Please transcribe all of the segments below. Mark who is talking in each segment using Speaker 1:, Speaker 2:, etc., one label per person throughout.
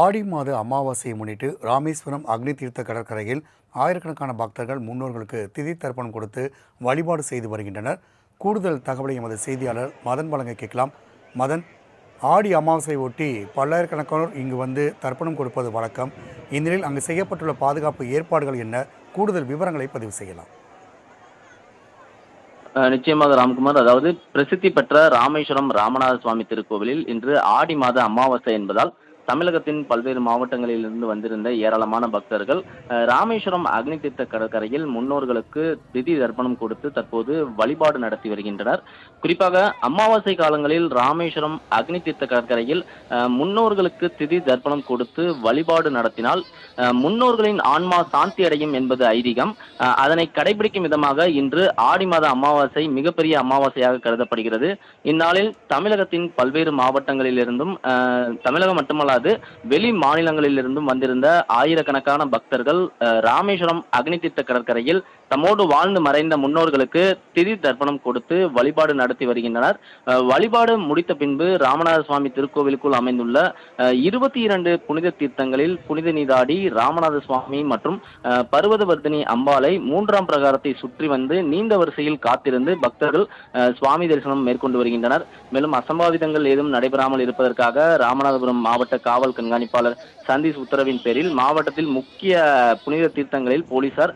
Speaker 1: ஆடி மாத அமாவாசையை முன்னிட்டு ராமேஸ்வரம் அக்னி தீர்த்த கடற்கரையில் ஆயிரக்கணக்கான பக்தர்கள் முன்னோர்களுக்கு திதி தர்ப்பணம் கொடுத்து வழிபாடு செய்து வருகின்றனர். கூடுதல் தகவலை எமது செய்தியாளர் மதன் வழங்க கேட்கலாம். மதன் ஆடி அமாவாசை ஒட்டி பல்லாயிரக்கணக்கானோர் இங்கு வந்து தர்ப்பணம் கொடுப்பது வழக்கம். இந்நிலையில் அங்கு செய்யப்பட்டுள்ள பாதுகாப்பு ஏற்பாடுகள் என்ன? கூடுதல் விவரங்களை பதிவு செய்யலாம்.
Speaker 2: நிச்சயமாக ராம்குமார் அதாவது பிரசித்தி பெற்ற ராமேஸ்வரம் ராமநாத சுவாமி திருக்கோவிலில் இன்று ஆடி மாத அமாவாசை என்பதால் தமிழகத்தின் பல்வேறு மாவட்டங்களிலிருந்து வந்திருந்த ஏராளமான பக்தர்கள் ராமேஸ்வரம் அக்னி தீர்த்த கடற்கரையில் முன்னோர்களுக்கு திதி தர்ப்பணம் கொடுத்து தற்போது வழிபாடு நடத்தி வருகின்றனர். குறிப்பாக அமாவாசை காலங்களில் ராமேஸ்வரம் அக்னி தீர்த்த கடற்கரையில் முன்னோர்களுக்கு திதி தர்ப்பணம் கொடுத்து வழிபாடு நடத்தினால் அஹ் முன்னோர்களின் ஆன்மா சாந்தி அடையும் என்பது ஐதீகம். அதனை கடைபிடிக்கும் விதமாக இன்று ஆடி மாத அமாவாசை மிகப்பெரிய அமாவாசையாக கருதப்படுகிறது. இந்நாளில் தமிழகத்தின் பல்வேறு மாவட்டங்களிலிருந்தும் தமிழகம் தமிழகம் மட்டுமல்லாது வெளி மாநிலங்களிலிருந்தும் வந்திருந்த ஆயிரக்கணக்கான பக்தர்கள் ராமேஸ்வரம் அக்னி தீர்த்த கடற்கரையில் தம்மோடு வாழ்ந்து மறைந்த முன்னோர்களுக்கு திதி தர்ப்பணம் கொடுத்து வழிபாடு நடத்தி வருகின்றனர். வழிபாடு முடித்த பின்பு ராமநாத சுவாமி திருக்கோவிலுக்குள் அமைந்துள்ள இருபத்தி இரண்டு புனித தீர்த்தங்களில் புனித நீராடி ராமநாத சுவாமி மற்றும் பர்வதவர்தினி மூன்றாம் பிரகாரத்தை சுற்றி வந்து நீண்ட வரிசையில் காத்திருந்து பக்தர்கள் சுவாமி தரிசனம் மேற்கொண்டு வருகின்றனர். மேலும் அசம்பாவிதங்கள் ஏதும் நடைபெறாமல் இருப்பதற்காக ராமநாதபுரம் மாவட்ட காவல் கண்காணிப்பாளர் சந்தீஷ் உத்தரவின் பேரில் மாவட்டத்தில் முக்கிய புனித தீர்த்தங்களில் போலீசார்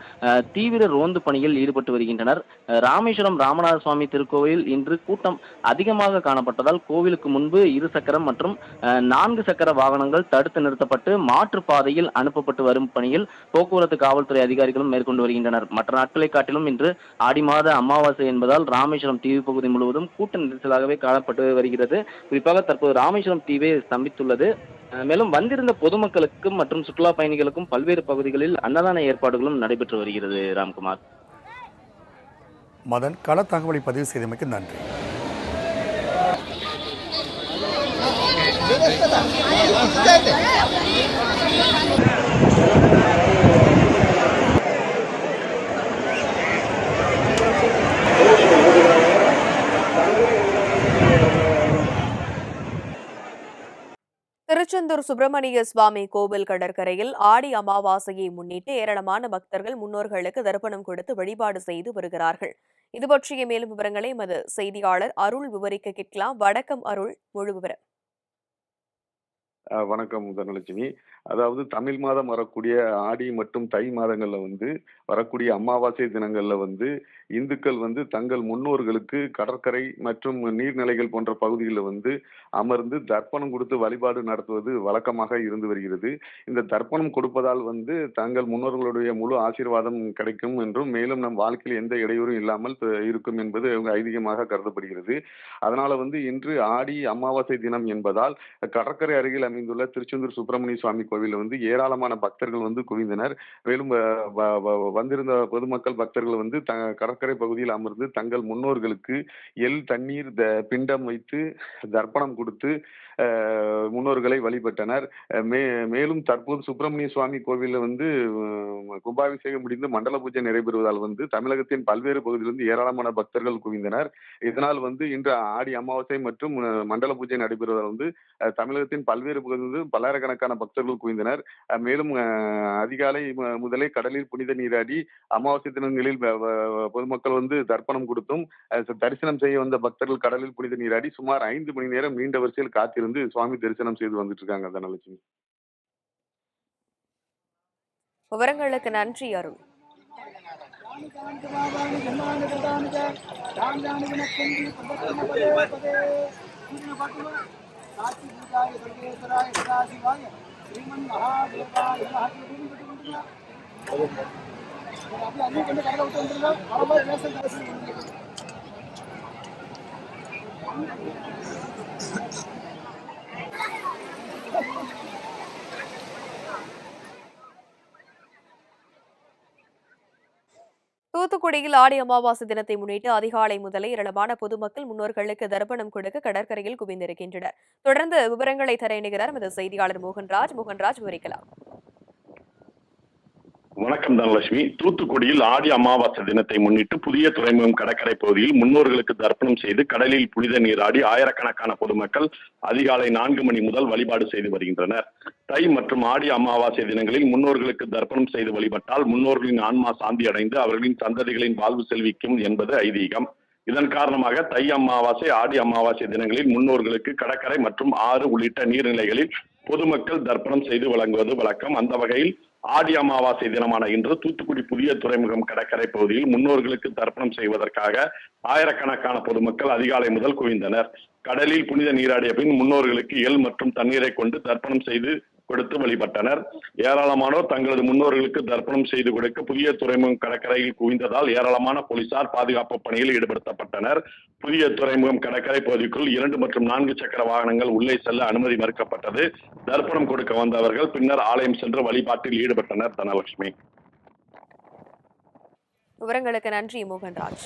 Speaker 2: தீவிர ரோந்து பணியில் ஈடுபட்டு வருகின்றனர். ராமேஸ்வரம் ராமநாத சுவாமி திருக்கோவில் இன்று கூட்டம் அதிகமாக காணப்பட்டதால் கோவிலுக்கு முன்பு இரு சக்கரம் மற்றும் நான்கு சக்கர வாகனங்கள் தடுத்து நிறுத்தப்பட்டு மாற்று பாதையில் அனுப்பப்பட்டு வரும் பணியில் போக்குவரத்து காவல்துறை அதிகாரிகளும் மேற்கொண்டு வருகின்றனர். மற்ற நாட்களை காட்டிலும் இன்று ஆடி மாத அமாவாசை என்பதால் ராமேஸ்வரம் தீவு பகுதி முழுவதும் கூட்ட நெரிசலாகவே காணப்பட்டு வருகிறது. குறிப்பாக தற்போது ராமேஸ்வரம் தீவே ஸ்தம்பித்துள்ளது. மேலும் வந்திருந்த பொதுமக்களுக்கும் மற்றும் சுற்றுலா பயணிகளுக்கும் பல்வேறு பகுதிகளில் அன்னதான ஏற்பாடுகளும் நடைபெற்று வருகிறது ராம்குமார்.
Speaker 1: மதன் கள தகவலை பதிவு செய்தமைக்கு நன்றி.
Speaker 3: திருச்செந்தூர் சுப்பிரமணிய சுவாமி கோவில் கடற்கரையில் ஆடி அமாவாசையை முன்னிட்டு ஏராளமான பக்தர்கள் முன்னோர்களுக்கு தர்ப்பணம் கொடுத்து வழிபாடு செய்து வருகிறார்கள். இது பற்றிய மேலும் விவரங்களை எமது செய்தியாளர் அருள் விவரிக்க கேட்கலாம். வடக்கம் அருள் முழு விவரம்.
Speaker 4: வணக்கம் தனலட்சுமி அதாவது தமிழ் மாதம் வரக்கூடிய ஆடி மற்றும் தை மாதங்களில் வந்து வரக்கூடிய அமாவாசை தினங்களில் வந்து இந்துக்கள் வந்து தங்கள் முன்னோர்களுக்கு கடற்கரை மற்றும் நீர்நிலைகள் போன்ற பகுதிகளில் வந்து அமர்ந்து தர்ப்பணம் கொடுத்து வழிபாடு நடத்துவது வழக்கமாக இருந்து வருகிறது. இந்த தர்ப்பணம் கொடுப்பதால் வந்து தங்கள் முன்னோர்களுடைய முழு ஆசீர்வாதம் கிடைக்கும் என்றும் மேலும் நம் வாழ்க்கையில் எந்த இடையூறும் இல்லாமல் இருக்கும் என்பது அவங்க ஐதீகமாக கருதப்படுகிறது. அதனால வந்து இன்று ஆடி அமாவாசை தினம் என்பதால் கடற்கரை அருகில் அமைந்துள்ள திருச்செந்தூர் சுப்பிரமணிய சுவாமி கோவிலில் வந்து ஏராளமான பக்தர்கள் வந்து குவிந்தனர். மேலும் வ- வ- வந்திருந்த பொதுமக்கள் பக்தர்கள் வந்து த கடற்கரை பகுதியில் அமர்ந்து தங்கள் முன்னோர்களுக்கு எள் தண்ணீர் த பிண்டம் வைத்து தர்ப்பணம் கொடுத்து முன்னோர்களை வழிபட்டனர். மே மேலும் தற்போது சுப்பிரமணிய சுவாமி கோவிலில் வந்து கும்பாபிஷேகம் முடிந்து மண்டல பூஜை நடைபெறுவதால் வந்து தமிழகத்தின் பல்வேறு பகுதியிலிருந்து ஏராளமான பக்தர்கள் குவிந்தனர். இதனால் வந்து இன்று ஆடி அமாவாசை மற்றும் மண்டல பூஜை நடைபெறுவதால் வந்து தமிழகத்தின் பல்வேறு பகுதியிலிருந்து பல்லாயிரக்கணக்கான பக்தர்கள் குவிந்தனர் மேலும் அதிகாலை முதலே கடலில் புனித நீராடி அமாவாசை தினங்களில் பொதுமக்கள் வந்து தர்ப்பணம் கொடுத்தும் தரிசனம் செய்ய வந்த பக்தர்கள் கடலில் புனித நீராடி சுமார் ஐந்து மணி நேரம் நீண்ட வரிசையில் காத்திருந்து சுவாமி தரிசனம் செய்து வந்துட்டு இருக்காங்க தனலட்சுமி
Speaker 3: விவரங்களுக்கு நன்றி அருள்
Speaker 5: సాక్షిభూతాయ సర్వేశ్వరాయ సదాశివాయ శ్రీమన్ మహాదేవాయ అది అన్నికంటే కడగ అవుతుంటుందా మరొక దేశం కలిసి
Speaker 3: தூத்துக்குடியில் ஆடி அமாவாசை தினத்தை முன்னிட்டு அதிகாலை முதலே ஏராளமான பொதுமக்கள் முன்னோர்களுக்கு தர்ப்பணம் கொடுக்க கடற்கரையில் குவிந்திருக்கின்றனர். தொடர்ந்து விவரங்களை தர இணைகிறார் எமது செய்தியாளர் மோகன்ராஜ். மோகன்ராஜ் விவரிக்கலாம்.
Speaker 6: வணக்கம் தனலட்சுமி. தூத்துக்குடியில் ஆடி அமாவாசை தினத்தை முன்னிட்டு புதிய துறைமுகம் கடற்கரை பகுதியில் முன்னோர்களுக்கு தர்ப்பணம் செய்து கடலில் புனித நீராடி ஆயிரக்கணக்கான பொதுமக்கள் அதிகாலை நான்கு மணி முதல் வழிபாடு செய்து வருகின்றனர். தை மற்றும் ஆடி அமாவாசை தினங்களில் முன்னோர்களுக்கு தர்ப்பணம் செய்து வழிபட்டால் முன்னோர்களின் ஆன்மா சாந்தி அடைந்து அவர்களின் சந்ததிகளின் வாழ்வு செல்விக்கும் என்பது ஐதீகம். இதன் காரணமாக தை அமாவாசை ஆடி அமாவாசை தினங்களில் முன்னோர்களுக்கு கடற்கரை மற்றும் ஆறு உள்ளிட்ட நீர்நிலைகளில் பொதுமக்கள் தர்ப்பணம் செய்து வழங்குவது வழக்கம். அந்த வகையில் ஆடி அமாவாசை தினமான இன்று தூத்துக்குடி புதிய துறைமுகம் கடற்கரை பகுதியில் முன்னோர்களுக்கு தர்ப்பணம் செய்வதற்காக ஆயிரக்கணக்கான பொதுமக்கள் அதிகாலை முதல் குவிந்தனர். கடலில் புனித நீராடிய பின் முன்னோர்களுக்கு எள் மற்றும் தண்ணீரை கொண்டு தர்ப்பணம் செய்து கொடுத்து வழிபட்டனர். ஏராளமானோர் தங்களது முன்னோர்களுக்கு தர்ப்பணம் செய்து கொடுக்க புதிய துறைமுகம் கடற்கரையில் குவிந்ததால் ஏராளமான போலீசார் பாதுகாப்பு பணியில் ஈடுபடுத்தப்பட்டனர். புதிய துறைமுகம் கடற்கரை பகுதிக்குள் இரண்டு மற்றும் நான்கு சக்கர வாகனங்கள் உள்ளே செல்ல அனுமதி மறுக்கப்பட்டது. தர்ப்பணம் கொடுக்க வந்தவர்கள் பின்னர் ஆலயம் சென்று வழிபாட்டில் ஈடுபட்டனர் தனலட்சுமி.
Speaker 3: விவரங்களுக்கு நன்றி மோகன்ராஜ்.